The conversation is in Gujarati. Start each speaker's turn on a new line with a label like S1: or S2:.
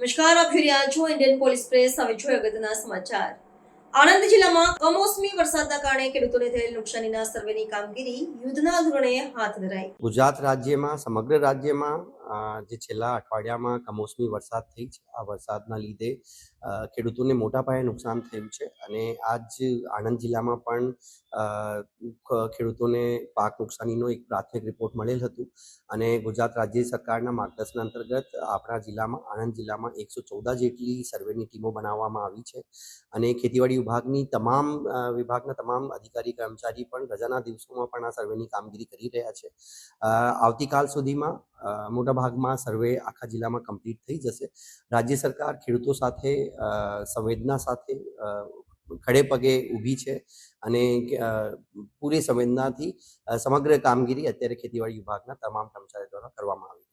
S1: નમસ્કાર, આપ જોઈ રહ્યા છો ઇન્ડિયન પોલીસ પ્રેસ હવે જોઈએ અગત્યના સમાચાર. આણંદ જિલ્લામાં કમોસમી વરસાદના કારણે ખેડૂતોને થયેલ નુકસાનીના સર્વેની કામગીરી યુદ્ધના ધોરણે હાથ ધરાઈ.
S2: ગુજરાત રાજ્યમાં, સમગ્ર રાજ્યમાં જે છેલ્લા અઠવાડિયામાં કમોસમી વરસાદ થઈ છે, આ વરસાદના લીધે ખેડૂતોને મોટા પાયે નુકસાન થયું છે અને આજ આણંદ જિલ્લામાં પણ ખેડૂતોને પાક નુકસાનીનો એક પ્રાથમિક રિપોર્ટ મળેલ હતું અને ગુજરાત રાજ્ય સરકારના માર્ગદર્શન અંતર્ગત આપણા જિલ્લામાં, આણંદ જિલ્લામાં એકસો ચૌદ જેટલી સર્વેની ટીમો બનાવવામાં આવી છે અને ખેતીવાડી વિભાગની તમામ વિભાગના તમામ અધિકારી, કર્મચારી પણ રજાના દિવસોમાં પણ આ સર્વેની કામગીરી કરી રહ્યા છે. આવતીકાલ સુધીમાં મોટાભાગમાં સર્વે આખા જિલ્લામાં કમ્પ્લીટ થઈ જશે. રાજ્ય સરકાર ખેડૂતો સાથે સંવેદના સાથે ખડે પગે ઊભી છે અને પૂરી સંવેદનાથી સમગ્ર કામગીરી અત્યારે ખેતીવાડી વિભાગના તમામ કર્મચારીઓ દ્વારા કરવામાં આવી